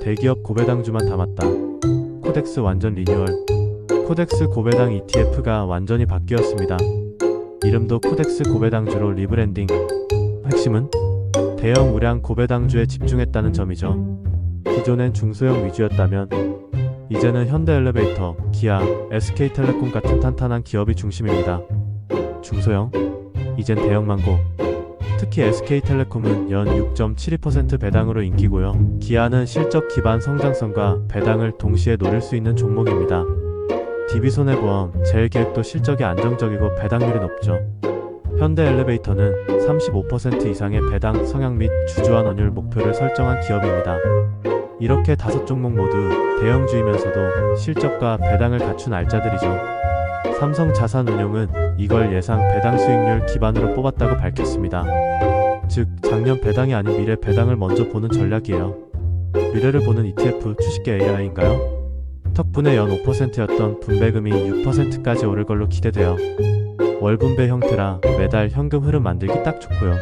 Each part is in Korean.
대기업 고배당주만 담았다. 코덱스 완전 리뉴얼. 코덱스 고배당 ETF가 완전히 바뀌었습니다. 이름도 코덱스 고배당주로 리브랜딩. 핵심은 대형 우량 고배당주에 집중했다는 점이죠. 기존엔 중소형 위주였다면 이제는 현대엘리베이터, 기아, SK텔레콤 같은 탄탄한 기업이 중심입니다. 중소형? 이젠 대형 망고. 특히 SK텔레콤은 연 6.72% 배당으로 인기고요. 기아는 실적 기반 성장성과 배당을 동시에 노릴 수 있는 종목입니다. DB손해보험, 제일계획도 실적이 안정적이고 배당률이 높죠. 현대엘리베이터는 35% 이상의 배당 성향 및 주주환 원율 목표를 설정한 기업입니다. 이렇게 다섯 종목 모두 대형주이면서도 실적과 배당을 갖춘 알짜들이죠. 삼성자산운용은 이걸 예상 배당 수익률 기반으로 뽑았다고 밝혔습니다. 즉, 작년 배당이 아닌 미래 배당을 먼저 보는 전략이에요. 미래를 보는 ETF 주식계 AI인가요? 덕분에 연 5%였던 분배금이 6%까지 오를 걸로 기대돼요. 월분배 형태라 매달 현금 흐름 만들기 딱 좋고요.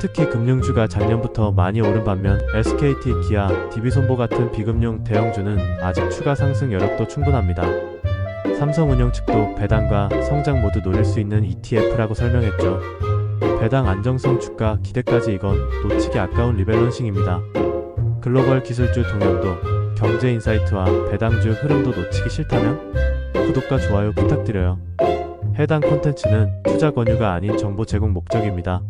특히 금융주가 작년부터 많이 오른 반면 SKT, 기아, DB손보 같은 비금융 대형주는 아직 추가 상승 여력도 충분합니다. 삼성운용 측도 배당과 성장 모두 노릴 수 있는 ETF라고 설명했죠. 배당 안정성 주가 기대까지 이건 놓치기 아까운 리밸런싱입니다. 글로벌 기술주 동향도 경제 인사이트와 배당주 흐름도 놓치기 싫다면 구독과 좋아요 부탁드려요. 해당 콘텐츠는 투자 권유가 아닌 정보 제공 목적입니다.